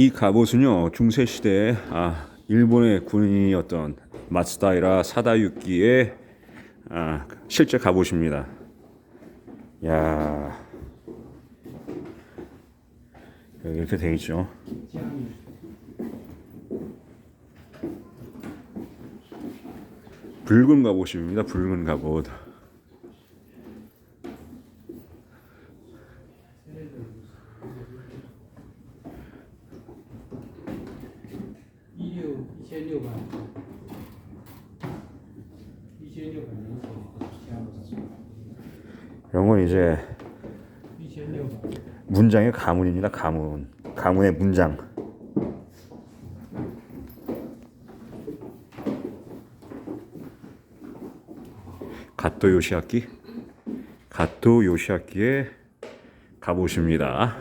이 갑옷은요 중세 시대에 아, 일본의 군인이었던 마츠다이라 사다유키의 아, 실제 갑옷입니다. 야 여기 이렇게 돼 있죠. 붉은 갑옷입니다. 붉은 갑옷. 26 안. 26 이런 건 이제 문장의 가문입니다. 가문. 가문의 문장. 가토 요시아키. 가토 요시아키에 가보십니다.